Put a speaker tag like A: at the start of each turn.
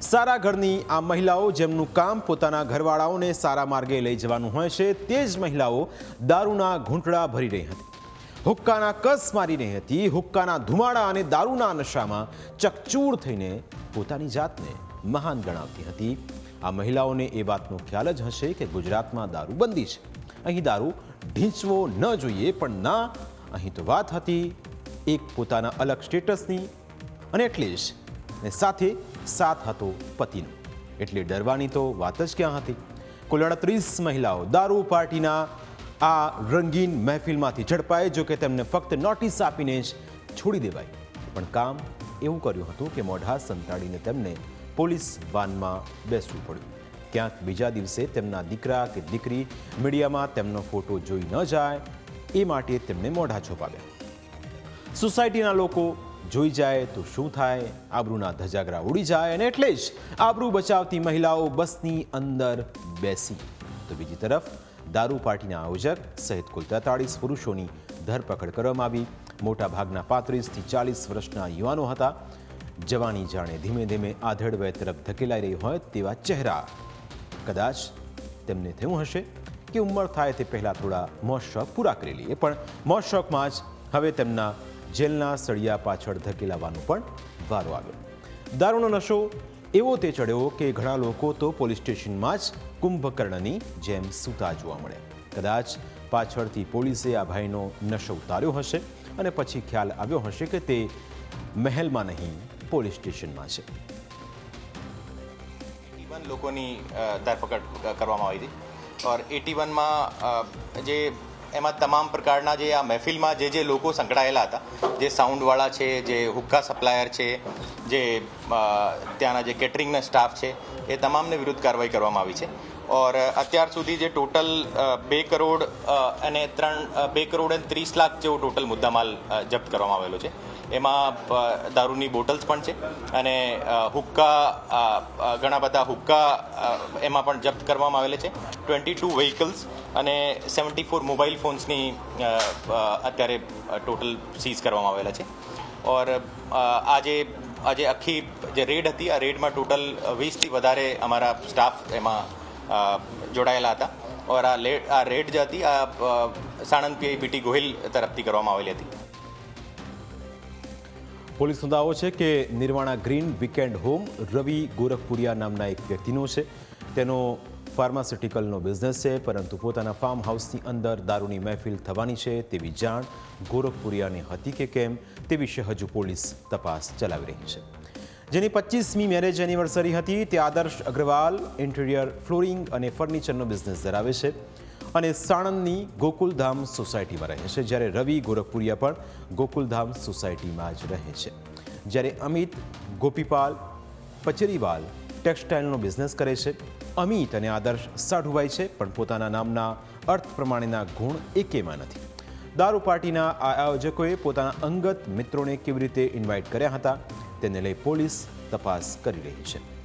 A: સારા ઘરની આ મહિલાઓ જેમનું કામ પોતાના ઘરવાળાઓને સારા માર્ગે લઈ જવાનું હોય છે, તે જ મહિલાઓ દારૂના ઘૂંટડા ભરી રહી હતી. હુક્કાના કસ મારી રહી હતી, હુક્કાના ધુમાડા અને દારૂના નશામાં ચકચૂર થઈને પોતાની જાતને મહાન ગણાવતી હતી. આ મહિલાઓને એ વાતનો ખ્યાલ જ હશે કે ગુજરાતમાં દારૂબંધી છે. અહીં દારૂ ઢીંચવો ન જોઈએ, પણ ના, અહીં તો વાત હતી એક પોતાના અલગ સ્ટેટસની. અને એટલે જ ને સાથે સાથ હતો પતિનો. એટલે ડરવાની તો વાત જ ક્યાં હતી? કુલ અડત્રીસ મહિલાઓ દારૂ પાર્ટીના આ રંગીન મહેફિલમાંથી ઝડપાઈ જો કે તેમને ફક્ત નોટિસ આપીને જ છોડી દેવાય. પણ કામ એવું કર્યું હતું કે મોઢા સંતાડીને તેમને પોલીસ વાનમાં બેસવું પડ્યું. ક્યાંક બીજા દિવસે તેમના દીકરા કે દીકરી મીડિયામાં તેમનો ફોટો જોઈ ન જાય, એ માટે તેમને મોઢા છોપાવ્યા. સોસાયટીના લોકો જોઈ જાય તો શું થાય? આબરૂના ધજાગરા ઉડી જાય અને એટલે જ આબરૂ બચાવતી મહિલાઓ બસની અંદર બેસી. તો બીજી તરફ, દારૂ પાર્ટીના આયોજક સહિત કુલ તેતાળીસ પુરુષોની ધરપકડ કરવામાં આવી. મોટા ભાગના પાંત્રીસથી ચાલીસ વર્ષના યુવાનો હતા. જવાની જાણે ધીમે ધીમે આધેડ વય તરફ ધકેલાઈ રહી હોય તેવા ચહેરા. કદાચ તેમને થયું હશે કે ઉંમર થાય તે પહેલાં થોડા મોજ શોખ પૂરા કરી લઈએ, પણ મોજ શોખમાં જ હવે તેમના જેલના સળિયા પાછળ ધકેલાવાનો પણ વારો આવ્યો. દારૂનો નશો એવો તે ચડ્યો કે ઘણા લોકો તો પોલીસ સ્ટેશનમાં જ કુંભકર્ણની જેમ સૂતા જોવા મળે કદાચ પાછળથી પોલીસે આ ભાઈનો નશો ઉતાર્યો હશે અને પછી ખ્યાલ આવ્યો હશે કે તે મહેલમાં નહીં, પોલીસ સ્ટેશનમાં છે.
B: લોકોની ધરપકડ કરવામાં આવી હતી. ઓર એટી વનમાં જે એમાં તમામ પ્રકારના જે આ મહેફિલમાં જે જે લોકો સંકળાયેલા હતા, જે સાઉન્ડવાળા છે, જે હુક્કા સપ્લાયર છે, જે ત્યાંના જે કેટરિંગના સ્ટાફ છે, એ તમામને વિરુદ્ધ કાર્યવાહી કરવામાં આવી છે. ઓર અત્યાર સુધી જે ટોટલ બે કરોડ અને ત્રણ બે કરોડ અને ત્રીસ લાખ જેવો ટોટલ મુદ્દામાલ જપ્ત કરવામાં આવેલો છે. એમાં દારૂની બોટલ્સ પણ છે અને હુક્કા ઘણા બધા હુક્કા એમાં પણ જપ્ત કરવામાં આવેલા છે. ટ્વેન્ટી ટુ વ્હીકલ્સ અને સેવન્ટી ફોર મોબાઈલ ફોન્સની અત્યારે ટોટલ સીઝ કરવામાં આવેલા છે. ઓર આજે આજે આખી જે રેડ હતી, આ રેડમાં ટોટલ વીસથી વધારે અમારા સ્ટાફ એમાં જોડાયેલા હતા. ઓર આ આ રેડ જે હતી, આ સાણંદ પીઆઈ બીટી ગોહિલ તરફથી કરવામાં આવેલી હતી.
A: પોલીસનો નોંધાવો છે કે Nirvana green weekend home Ravi Gorakhpuria નામના એક વ્યક્તિનો છે. તેનો ફાર્માસ્યુટિકલનો બિઝનેસ છે, પરંતુ પોતાના ફાર્મ હાઉસની અંદર દારૂની મહેફિલ થવાની છે તેવી જાણ ગોરખપુરિયાને હતી કે કેમ તે વિશે હજુ પોલીસ તપાસ ચલાવી રહી છે. જેની પચીસમી મેરેજ એનિવર્સરી હતી તે આદર્શ અગ્રવાલ ઇન્ટિરિયર ફ્લોરિંગ અને ફર્નિચરનો બિઝનેસ ધરાવે છે. અને સાણંદની ગોકુલધામ સોસાયટીમાં રહે છે. જ્યારે રવિ ગોરખપુરિયા પણ ગોકુલધામ સોસાયટીમાં જ રહે છે. જ્યારે અમિત ગોપીપાલ પચેરીવાલ ટેક્સટાઇલનો બિઝનેસ કરે છે. અમિત અને આદર્શ સાઢુભાઈ છે, પણ પોતાના નામના અર્થ પ્રમાણેના ગુણ એકેમાં નથી. દારૂ પાર્ટીના આ આયોજકોએ પોતાના અંગત મિત્રોને કેવી રીતે ઇન્વાઇટ કર્યા હતા, તેને લઈ પોલીસ તપાસ કરી રહી છે.